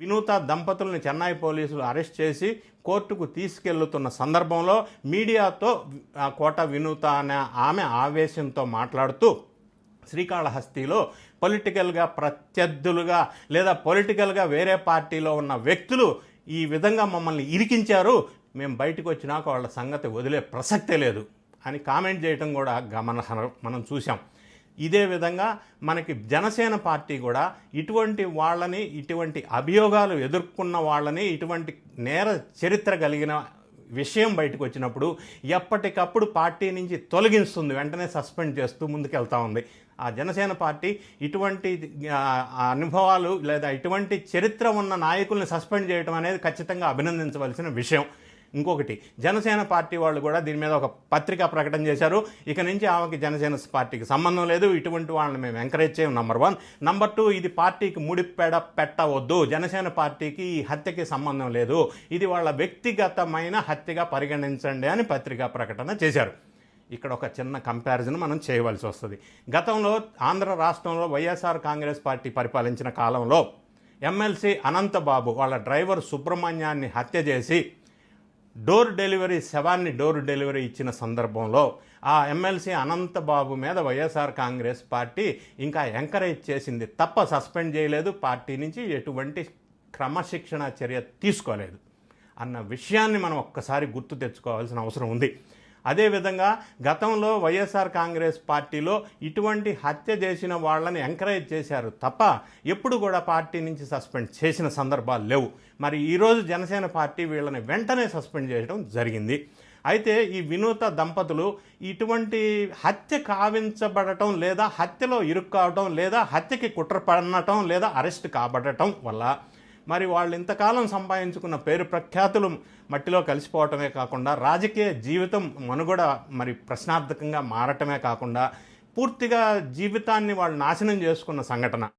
వినూత దంపతులను చెన్నై పోలీసులు అరెస్ట్ చేసి కోర్టుకు తీసుకెళ్తున్న సందర్భంలో మీడియాతో కోట వినూత అనే ఆమె ఆవేశంతో మాట్లాడుతూ శ్రీకాళహస్తిలో పొలిటికల్గా ప్రత్యర్థులుగా లేదా పొలిటికల్గా వేరే పార్టీలో ఉన్న వ్యక్తులు ఈ విధంగా మమ్మల్ని ఇరికించారు. మేము బయటకు వచ్చినాక వాళ్ళ సంగతి వదిలే ప్రసక్తే లేదు అని కామెంట్ చేయటం కూడా గమన మనం చూసాం ఇదే విధంగా మనకి జనసేన పార్టీ కూడా ఇటువంటి వాళ్ళని ఇటువంటి అభియోగాలు ఎదుర్కొన్న వాళ్ళని ఇటువంటి నేర చరిత్ర కలిగిన విషయం బయటకు వచ్చినప్పుడు ఎప్పటికప్పుడు పార్టీ నుంచి తొలగిస్తుంది. వెంటనే సస్పెండ్ చేస్తూ ముందుకెళ్తా ఉంది. ఆ జనసేన పార్టీ ఇటువంటి అనుభవాలు లేదా ఇటువంటి చరిత్ర ఉన్న నాయకుల్ని సస్పెండ్ చేయడం అనేది ఖచ్చితంగా అభినందించవలసిన విషయం. ఇంకొకటి జనసేన పార్టీ వాళ్ళు కూడా దీని మీద ఒక పత్రికా ప్రకటన చేశారు. ఇక నుంచి ఆమెకి జనసేన పార్టీకి సంబంధం లేదు. ఇటువంటి వాళ్ళని మేము ఎంకరేజ్ చేయం నంబర్ వన్ నంబర్ టూ ఇది పార్టీకి ముడిపెడ పెట్టవద్దు. జనసేన పార్టీకి ఈ హత్యకి సంబంధం లేదు. ఇది వాళ్ళ వ్యక్తిగతమైన హత్యగా పరిగణించండి అని పత్రికా ప్రకటన చేశారు. ఇక్కడ ఒక చిన్న కంపారిజన్ మనం చేయవలసి వస్తుంది. గతంలో ఆంధ్ర రాష్ట్రంలో వైఎస్ఆర్ కాంగ్రెస్ పార్టీ పరిపాలించిన కాలంలో ఎమ్మెల్సీ అనంతబాబు వాళ్ళ డ్రైవర్ సుబ్రహ్మణ్యాన్ని హత్య చేసి డోర్ డెలివరీ శవాన్ని డోర్ డెలివరీ ఇచ్చిన సందర్భంలో ఆ ఎమ్మెల్సీ అనంతబాబు మీద వైఎస్ఆర్ కాంగ్రెస్ పార్టీ ఇంకా ఎంకరేజ్ చేసింది. తప్ప సస్పెండ్ చేయలేదు. పార్టీ నుంచి ఎటువంటి క్రమశిక్షణ చర్య తీసుకోలేదు. అన్న విషయాన్ని మనం ఒక్కసారి గుర్తు తెచ్చుకోవాల్సిన అవసరం ఉంది. అదేవిధంగా గతంలో వైఎస్ఆర్ కాంగ్రెస్ పార్టీలో ఇటువంటి హత్య చేసిన వాళ్ళని ఎంకరేజ్ చేశారు తప్ప ఎప్పుడు కూడా పార్టీ నుంచి సస్పెండ్ చేసిన సందర్భాలు లేవు. మరి ఈరోజు జనసేన పార్టీ వీళ్ళని వెంటనే సస్పెండ్ చేయడం జరిగింది. అయితే ఈ వినూత దంపతులు ఇటువంటి హత్య కావించబడటం లేదా హత్యలో ఇరుక్కావటం లేదా హత్యకి కుట్ర పడటం లేదా అరెస్ట్ కాబడటం వల్ల మరి వాళ్ళు ఇంతకాలం సంపాదించుకున్న పేరు ప్రఖ్యాతులు మట్టిలో కలిసిపోవటమే కాకుండా రాజకీయ జీవితం మనుగడ మరి ప్రశ్నార్థకంగా మారటమే కాకుండా పూర్తిగా జీవితాన్ని వాళ్ళు నాశనం చేసుకున్న సంఘటన.